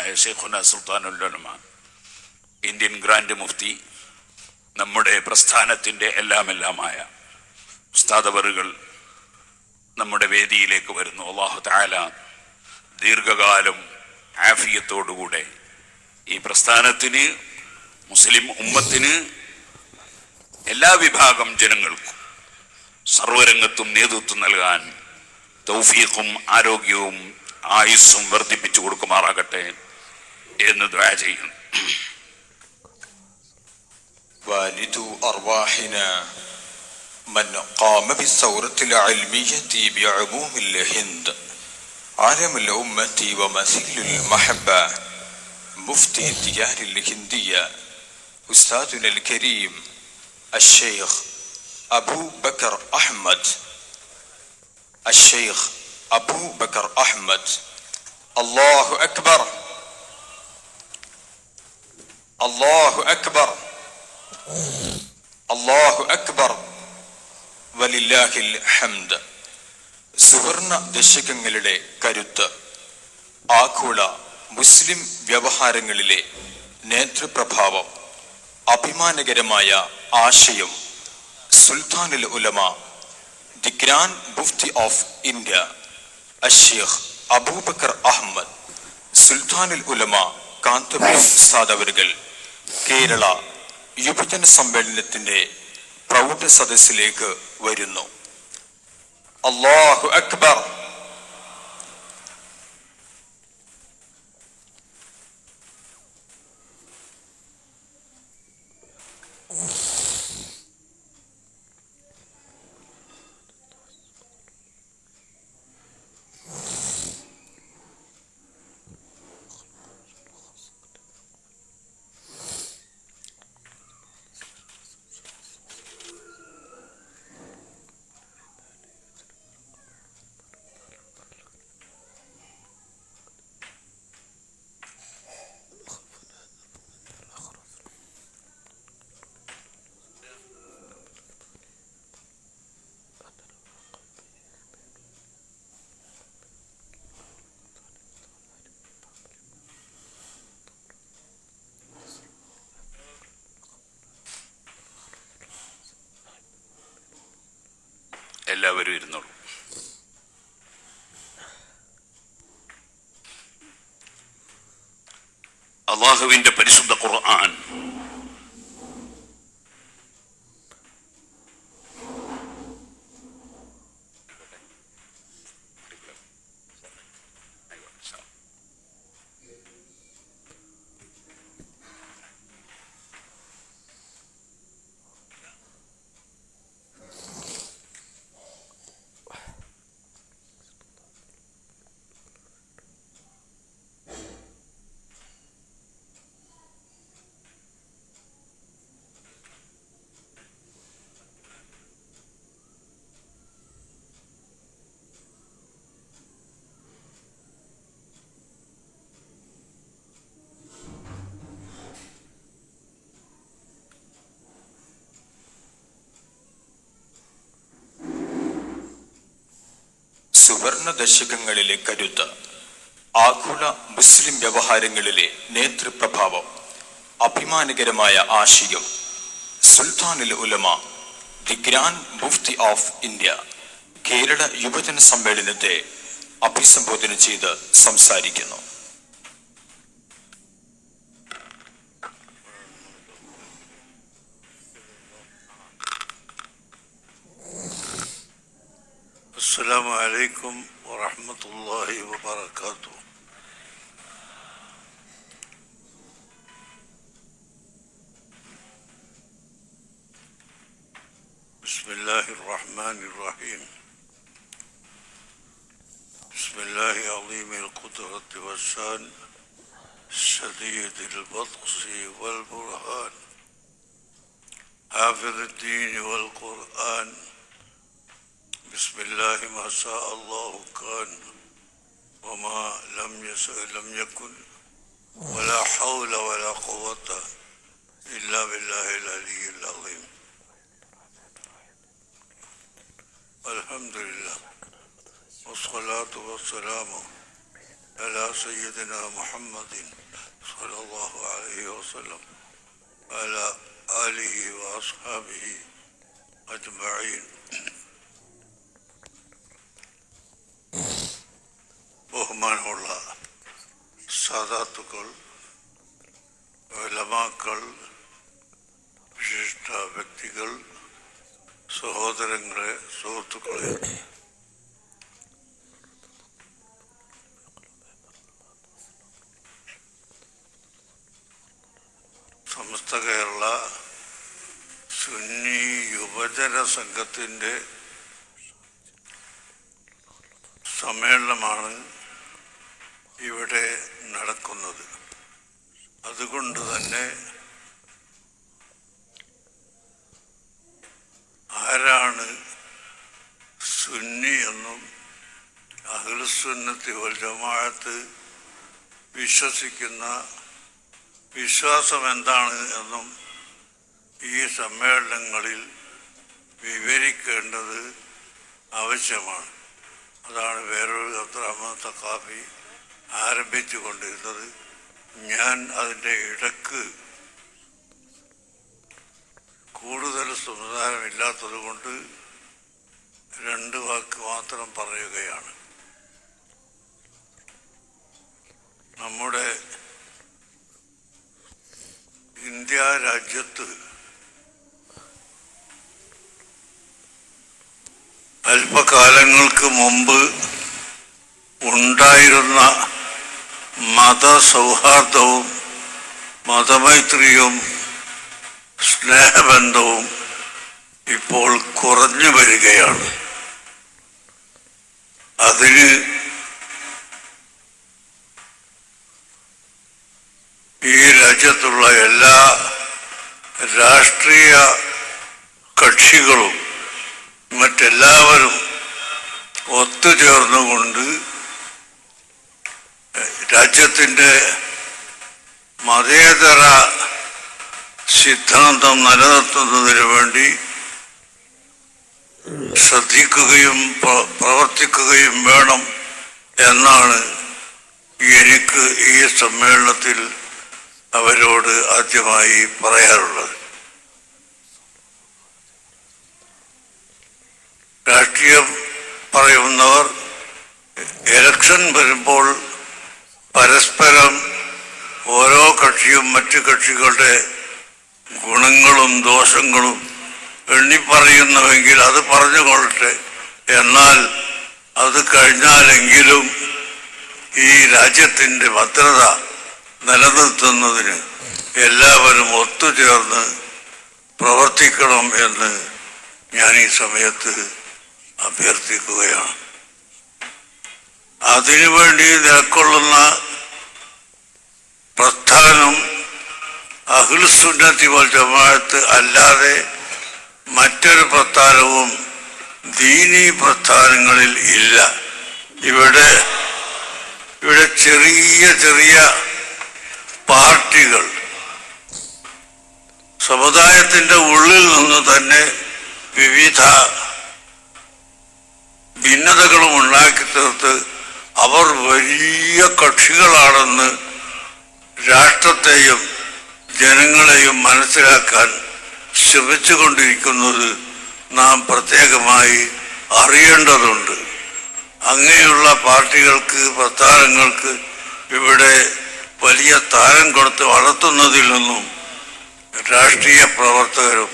ബഹുമാന്യനായ ഷെയ്ഖുന സുൽത്താനുല്ലമ Indian grand Mufti നമ്മുടെ പ്രസ്ഥാനത്തിന്റെ എല്ലാമെല്ലാമായ ഉസ്താദവറുകൾ നമ്മുടെ വേദിയിലേക്ക് വരുന്നു. അള്ളാഹു താല ദീർഘകാലം ആഫിയത്തോടുകൂടെ ഈ പ്രസ്ഥാനത്തിന് മുസ്ലിം ഉമ്മത്തിന് എല്ലാ വിഭാഗം ജനങ്ങൾക്കും സർവരംഗത്തും നേതൃത്വം നൽകാൻ തൗഫീഖും ആരോഗ്യവും ആയുസ്സും വർദ്ധിപ്പിച്ചു കൊടുക്കുമാറാകട്ടെ. എന്ന് ദ്വാ ചെയ്യുന്നു والد أرواحنا من قام بالثورة العلمية بعموم الهند عالم الأمة ومثيل المحبة مفتي الديار الهندية أستاذنا الكريم الشيخ أبو بكر أحمد الشيخ أبو بكر أحمد الله أكبر അള്ളാഹു അക്ബർ. അള്ളാഹു അക്ബർ. വലില്ലാഹിൽ ഹംദ്. സുവർണ ദശകങ്ങളുടെ കരുത്ത്. ആഘോള മുസ്ലിം വ്യവഹാരങ്ങളിലെ നേതൃപ്രഭാവം. അഭിമാനകരമായ ആശയം. സുൽത്താനുൽ ഉലമ. The grand mufti of India. Ashaikh Abubakar Ahmed. സുൽത്താനുൽ ഉലമ കാന്തപുരം സാദവരുകൾ കേരള യുവജന സമ്മേളനത്തിന്റെ പ്രൗഢ സദസ്സിലേക്ക് വരുന്നു. അള്ളാഹു അക്ബർ. എല്ലാവരും ഇരുന്നോളൂ. അള്ളാഹുവിന്റെ പരിശുദ്ധ ഖുർആൻ സുവർണ ദശകങ്ങളിലെ കരുത്ത് ആഗോള മുസ്ലിം വ്യവഹാരങ്ങളിലെ നേതൃപ്രഭാവം അഭിമാനകരമായ ആശയം സുൽത്താനിൽ ഉലമ the grand mufti of India Kerala യുവജന സമ്മേളനത്തെ അഭിസംബോധന ചെയ്ത് സംസാരിക്കുന്നു. السلام عليكم ورحمة الله وبركاته. بسم الله الرحمن الرحيم. بسم الله عظيم القدرة والشان شديد البطش والبرهان حافظ الدين والقرآن بسم الله ما شاء الله كان وما لم يشاء لم يكن ولا حول ولا قوة إلا بالله العلي العظيم. الحمد لله والصلاة والسلام على سيدنا محمد صلى الله عليه وسلم وعلى آله وأصحابه أجمعين. ബഹുമാനമുള്ള സാധാത്തുക്കൾ വലമാക്കൾ വിശിഷ്ട വ്യക്തികൾ സഹോദരങ്ങളെ സുഹൃത്തുക്കളെ. സമസ്ത കേരള സുന്നി യുവജന സംഘത്തിന്റെ സമ്മേളനമാണ് ഇവിടെ നടക്കുന്നത്. അതുകൊണ്ട് തന്നെ ആരാണ് സുന്നി എന്നും അഖിൽസുന്നത്തി വൽ ജമാഅത്ത് വിശ്വസിക്കുന്ന വിശ്വാസം എന്താണ് എന്നും ഈ സമ്മേളനങ്ങളിൽ വിവരിക്കേണ്ടത് ആവശ്യമാണ്. അതാണ് വേറൊരു അബ്ദുറഹ്മാൻ തക്കാഫി ആരംഭിച്ചു കൊണ്ടിരുന്നത് ഞാൻ അതിന്റെ ഇടയ്ക്ക് കൂടുതൽ സംവിധാനമില്ലാത്തത് കൊണ്ട് രണ്ട് വാക്ക് മാത്രം പറയുകയാണ്. നമ്മുടെ ഇന്ത്യ രാജ്യത്ത് അല്പകാലങ്ങൾക്ക് മുമ്പ് ഉണ്ടായിരുന്ന മതസൗഹാർദ്ദവും മതമൈത്രിയും സ്നേഹബന്ധവും ഇപ്പോൾ കുറഞ്ഞു വരികയാണ്. അതിന് ഈ രാജ്യത്തുള്ള എല്ലാ രാഷ്ട്രീയ കക്ഷികളും മറ്റെല്ലാവരും ഒത്തുചേർന്നുകൊണ്ട് രാജ്യത്തിന്റെ മതേതര സിദ്ധാന്തം നിലനിർത്തുന്നതിന് വേണ്ടി ശ്രദ്ധിക്കുകയും പ്രവർത്തിക്കുകയും വേണം എന്നാണ് എനിക്ക് ഈ സമ്മേളനത്തിൽ അവരോട് ആദ്യമായി പറയാറുള്ളത്. രാഷ്ട്രീയം പറയുന്നവർ ഇലക്ഷൻ വരുമ്പോൾ പരസ്പരം ഓരോ കക്ഷിയും മറ്റു കക്ഷികളുടെ ഗുണങ്ങളും ദോഷങ്ങളും എണ്ണിപ്പറയുന്നുവെങ്കിൽ അത് പറഞ്ഞുകൊള്ളട്ടെ. എന്നാൽ അത് കഴിഞ്ഞാലെങ്കിലും ഈ രാജ്യത്തിന്റെ ഭദ്രത നിലനിർത്തുന്നതിന് എല്ലാവരും ഒത്തുചേർന്ന് പ്രവർത്തിക്കണം എന്ന് ഞാൻ ഈ സമയത്ത് അഭ്യർത്ഥിക്കുകയാണ്. അതിനുവേണ്ടി നിലക്കൊള്ളുന്ന പ്രസ്ഥാനം അഹിൽസുന്നത്തി വൽ ജമാഅത്ത് അല്ലാതെ മറ്റൊരു പ്രസ്ഥാനവും ദീനീ പ്രസ്ഥാനങ്ങളിൽ ഇല്ല. ഇവിടെ ഇവിടെ ചെറിയ ചെറിയ പാർട്ടികൾ സമുദായത്തിന്റെ ഉള്ളിൽ നിന്ന് തന്നെ വിവിധ ഭിന്നതകളും ഉണ്ടാക്കി തീർത്ത് അവർ വലിയ കക്ഷികളാണെന്ന് രാഷ്ട്രത്തെയും ജനങ്ങളെയും മനസ്സിലാക്കാൻ ശ്രമിച്ചുകൊണ്ടിരിക്കുന്നത് നാം പ്രത്യേകമായി അറിയേണ്ടതുണ്ട്. അങ്ങനെയുള്ള പാർട്ടികൾക്ക് പ്രസ്ഥാനങ്ങൾക്ക് ഇവിടെ വലിയ താരം കൊടുത്ത് വളർത്തുന്നതിൽ നിന്നും രാഷ്ട്രീയ പ്രവർത്തകരും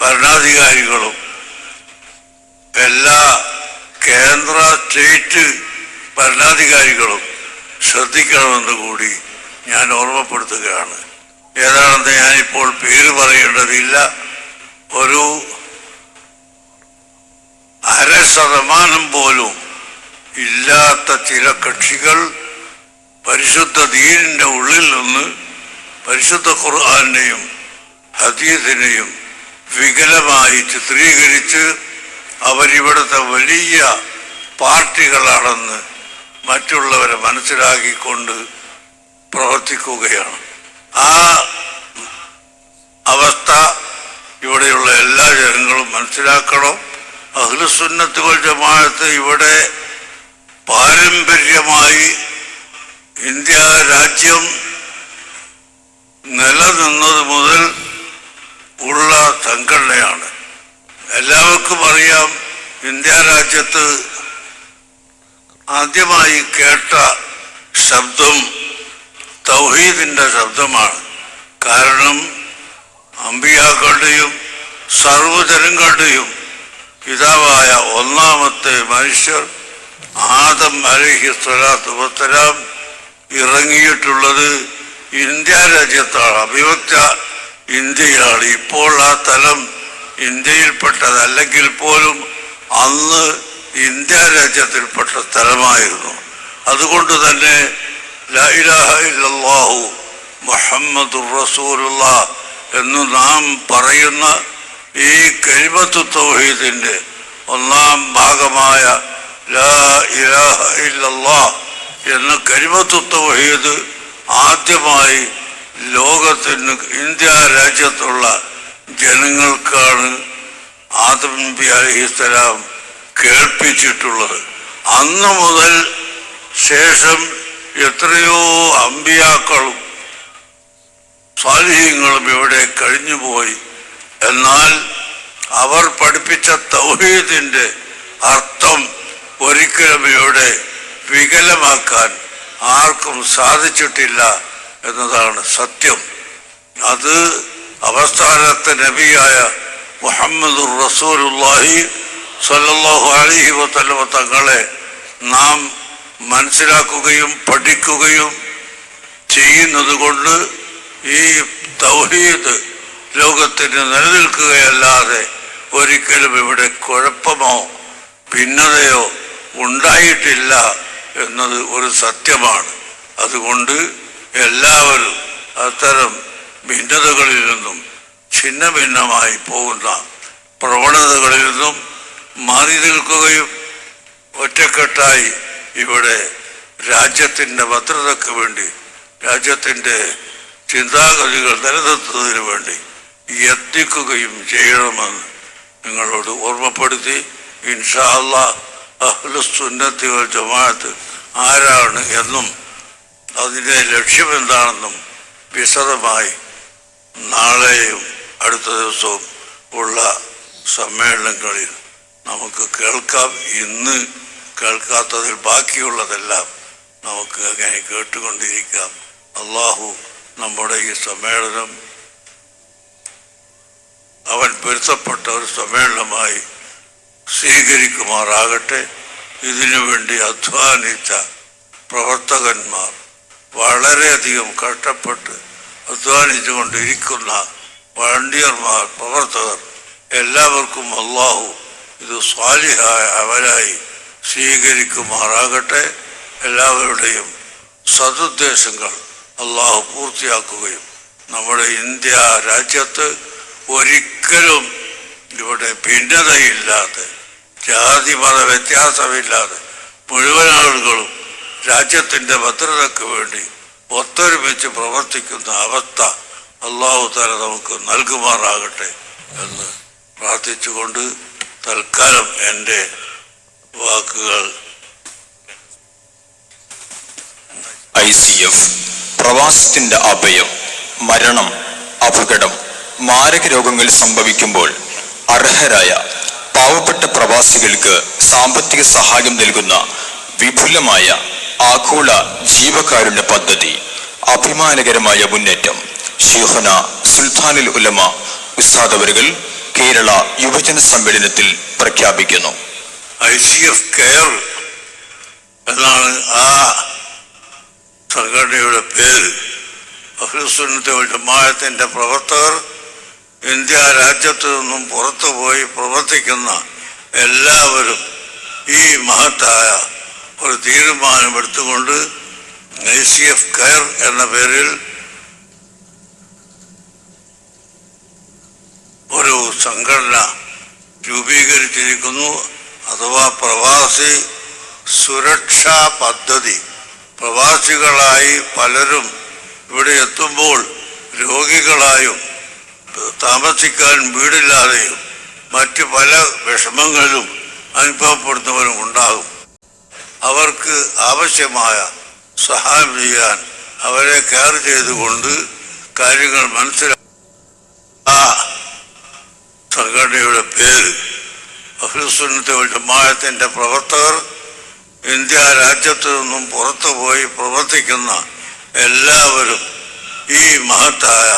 ഭരണാധികാരികളും എല്ലാ കേന്ദ്ര സ്റ്റേറ്റ് ഭരണാധികാരികളും ശ്രദ്ധിക്കണമെന്ന് കൂടി ഞാൻ ഓർമ്മപ്പെടുത്തുകയാണ്. ഏതാണെന്ന് ഞാനിപ്പോൾ പേര് പറയേണ്ടതില്ല. ഒരു അര ശതമാനം പോലും ഇല്ലാത്ത ചില കക്ഷികൾ പരിശുദ്ധ ദീനിന്റെ ഉള്ളിൽ നിന്ന് പരിശുദ്ധ ഖുർആാനെയും ഹദീസിനെയും വികലമായി ചിത്രീകരിച്ച് അവരിവിടുത്തെ വലിയ പാർട്ടികളാണെന്ന് മറ്റുള്ളവരെ മനസ്സിലാക്കിക്കൊണ്ട് പ്രവർത്തിക്കുകയാണ്. ആ അവസ്ഥ ഇവിടെയുള്ള എല്ലാ ജനങ്ങളും മനസ്സിലാക്കണം. അഖിലസുന്നത്തുകൾ ജമാഅത്ത് ഇവിടെ പാരമ്പര്യമായി ഇന്ത്യ രാജ്യം നിലനിന്നത് മുതൽ ഉള്ള സംഘടനയാണ്. എല്ലാവർക്കും അറിയാം ഇന്ത്യ രാജ്യത്ത് ആദ്യമായി കേട്ട ശബ്ദം തൗഹീദിന്റെ ശബ്ദമാണ്. കാരണം അമ്പിയാക്കളുടെയും സർവജനങ്ങളുടെയും പിതാവായ ഒന്നാമത്തെ മനുഷ്യർ ആദം അലഹി സ്വലാത്തു ഇറങ്ങിയിട്ടുള്ളത് ഇന്ത്യ രാജ്യത്താണ്. അഭിവക്ത ഇന്ത്യയിലാണ് ഇപ്പോൾ ആ തലം ഇന്ത്യയിൽപ്പെട്ടതല്ലെങ്കിൽ പോലും അന്ന് ഇന്ത്യ രാജ്യത്തിൽപ്പെട്ട സ്ഥലമായിരുന്നു. അതുകൊണ്ട് തന്നെ ലാ ഇലാഹ ഇല്ലല്ലാഹു മുഹമ്മദുർ റസൂലുള്ള എന്ന് നാം പറയുന്ന ഈ കരിമത്ത് തൗഹീദിന്റെ ഒന്നാം ഭാഗമായ ലാ ഇലാഹ കരിമത്ത് തൗഹീദ് ആദ്യമായി ലോകത്തിന് ഇന്ത്യ രാജ്യത്തുള്ള ജനങ്ങൾക്കാണ് ആദം നബി അലഹിസ്സലാം കേൾപ്പിച്ചിട്ടുള്ളത്. അന്ന് മുതൽ ശേഷം എത്രയോ അമ്പിയാക്കളും സ്വാധീനങ്ങളും ഇവിടെ കഴിഞ്ഞുപോയി. എന്നാൽ അവർ പഠിപ്പിച്ച തൗഹീദിന്റെ അർത്ഥം ഒരിക്കലും ഇവിടെ വികലമാക്കാൻ ആർക്കും സാധിച്ചിട്ടില്ല എന്നതാണ് സത്യം. അത് അവസാനത്തെ നബിയായ മുഹമ്മദ് റസൂലുല്ലാഹി സല്ലല്ലാഹു അലൈഹി വസല്ലമ തങ്ങളെ നാം മനസ്സിലാക്കുകയും പഠിക്കുകയും ചെയ്യുന്നത് കൊണ്ട് ഈ തൗഹീദ് ലോകത്തിന് നിലനിൽക്കുകയല്ലാതെ ഒരിക്കലും ഇവിടെ കുഴപ്പമോ ഭിന്നതയോ ഉണ്ടായിട്ടില്ല എന്നത് ഒരു സത്യമാണ്. അതുകൊണ്ട് എല്ലാവരും അത്തരം ഭിന്നതകളിൽ നിന്നും ഛിന്ന ഭിന്നമായി പോകുന്ന പ്രവണതകളിൽ നിന്നും മാറി നിൽക്കുകയും ഒറ്റക്കെട്ടായി ഇവിടെ രാജ്യത്തിന്റെ ഭദ്രതയ്ക്ക് വേണ്ടി രാജ്യത്തിന്റെ ചിന്താഗതികൾ നിലനിർത്തുന്നതിന് വേണ്ടി യത്നിക്കുകയും ചെയ്യണമെന്ന് നിങ്ങളോട് ഓർമ്മപ്പെടുത്തി ഇൻഷാ അല്ലാ അഹ്ലുസുന്നത്തി ജമാഅത്ത് ആരാണ് എന്നും അതിന്റെ ലക്ഷ്യമെന്താണെന്നും വിശദമായി നാളെയും അടുത്ത ദിവസവും ഉള്ള സമ്മേളനങ്ങളിൽ നമുക്ക് കേൾക്കാം ഇന്ന് കേൾക്കാത്തതിൽ ബാക്കിയുള്ളതെല്ലാം നമുക്ക് അങ്ങനെ കേട്ടുകൊണ്ടിരിക്കാം. അള്ളാഹു നമ്മുടെ ഈ സമ്മേളനം അവൻ പൊരുത്തപ്പെട്ട ഒരു സമ്മേളനമായി സ്വീകരിക്കുമാറാകട്ടെ. ഇതിനു വേണ്ടി അധ്വാനിച്ച പ്രവർത്തകന്മാർ വളരെയധികം കഷ്ടപ്പെട്ട് അധ്വാനിച്ചു കൊണ്ടിരിക്കുന്ന വളണ്ടിയർമാർ പ്രവർത്തകർ എല്ലാവർക്കും അള്ളാഹു ഇത് സ്വാലിഹായ അവരായി സ്വീകരിക്കുമാറാകട്ടെ. എല്ലാവരുടെയും സതുദ്ദേശങ്ങൾ അള്ളാഹു പൂർത്തിയാക്കുകയും നമ്മുടെ ഇന്ത്യ രാജ്യത്ത് ഒരിക്കലും ഇവിടെ ഭിന്നതയില്ലാതെ ജാതി മത വ്യത്യാസമില്ലാതെ മുഴുവൻ ആളുകളും രാജ്യത്തിന്റെ ഭദ്രതയ്ക്ക് വേണ്ടി ഒത്തൊരുമിച്ച് പ്രവർത്തിക്കുന്ന അവസ്ഥ അള്ളാഹു തല നമുക്ക് നൽകുമാറാകട്ടെ എന്ന് പ്രാർത്ഥിച്ചുകൊണ്ട് തൽക്കാലം എന്റെ വാക്കുകൾ ഐ സി എഫ് പ്രവാസത്തിന്റെ അഭയം മരണം അപകടം മാരക രോഗങ്ങൾ സംഭവിക്കുമ്പോൾ അർഹരായ പാവപ്പെട്ട പ്രവാസികൾക്ക് സാമ്പത്തിക സഹായം നൽകുന്ന വിപുലമായ ആഗോള ജീവകാരുണ്യ പദ്ധതി അഭിമാനകരമായ മുന്നേറ്റം. ഷീഹന സുൽത്താനിൽ ഉലമ ഉസ്താദ് കേരള യുവജന സമ്മേളനത്തിൽ പ്രഖ്യാപിക്കുന്നു. ഐ സി എഫ് കെയർ എന്നാണ് ആ സംഘടനയുടെ പേര്. ജമാഅത്തിന്റെ പ്രവർത്തകർ ഇന്ത്യ രാജ്യത്ത് നിന്നും പുറത്തു പോയി പ്രവർത്തിക്കുന്ന എല്ലാവരും ഈ മഹത്തായ ഒരു തീരുമാനമെടുത്തുകൊണ്ട് ഐ സി എഫ് കെയർ എന്ന പേരിൽ ഒരു സംഘടന രൂപീകരിച്ചിരിക്കുന്നു. അഥവാ പ്രവാസി സുരക്ഷാ പദ്ധതി. പ്രവാസികളായി പലരും ഇവിടെ എത്തുമ്പോൾ രോഗികളായും താമസിക്കാൻ വീടില്ലാതെയും മറ്റ് പല വിഷമങ്ങളിലും അനുഭവപ്പെടുന്നവരും ഉണ്ടാകും. അവർക്ക് ആവശ്യമായ സഹായം ചെയ്യാൻ അവരെ കെയർ ചെയ്തുകൊണ്ട് കാര്യങ്ങൾ മനസ്സിലാക്കി ആ സംഘടനയുടെ പേര് അഹ്ലുസുന്നത്തെ ജമാഅത്തിന്റെ പ്രവർത്തകർ ഇന്ത്യ രാജ്യത്തു നിന്നും പുറത്തു പോയി പ്രവർത്തിക്കുന്ന എല്ലാവരും ഈ മഹത്തായ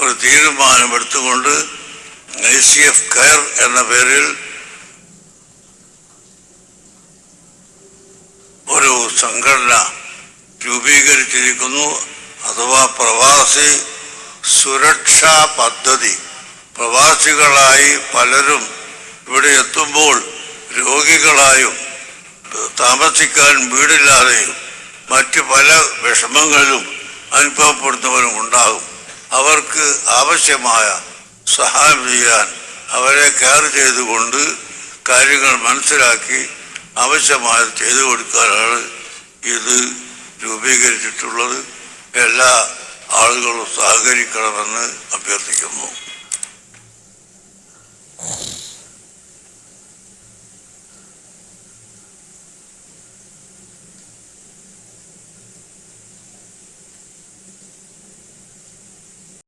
ഒരു തീരുമാനമെടുത്തുകൊണ്ട് ഐ സി എഫ് കെയർ എന്ന പേരിൽ ഒരു സംഘടന രൂപീകരിച്ചിരിക്കുന്നു. അഥവാ പ്രവാസി സുരക്ഷാ പദ്ധതി. പ്രവാസികളായി പലരും ഇവിടെ എത്തുമ്പോൾ രോഗികളായും താമസിക്കാൻ വീടില്ലാതെയും മറ്റ് പല വിഷമങ്ങളിലും അനുഭവപ്പെടുന്നവരും ഉണ്ടാകും. അവർക്ക് ആവശ്യമായ സഹായം ചെയ്യാൻ അവരെ കെയർ ചെയ്തുകൊണ്ട് കാര്യങ്ങൾ മനസ്സിലാക്കി ആവശ്യമായ ചെയ്തു കൊടുക്കാനാണ് ഇത് രൂപീകരിച്ചിട്ടുള്ളത്. എല്ലാ ആളുകളും സഹകരിക്കണമെന്ന് അഭ്യർത്ഥിക്കുന്നു. you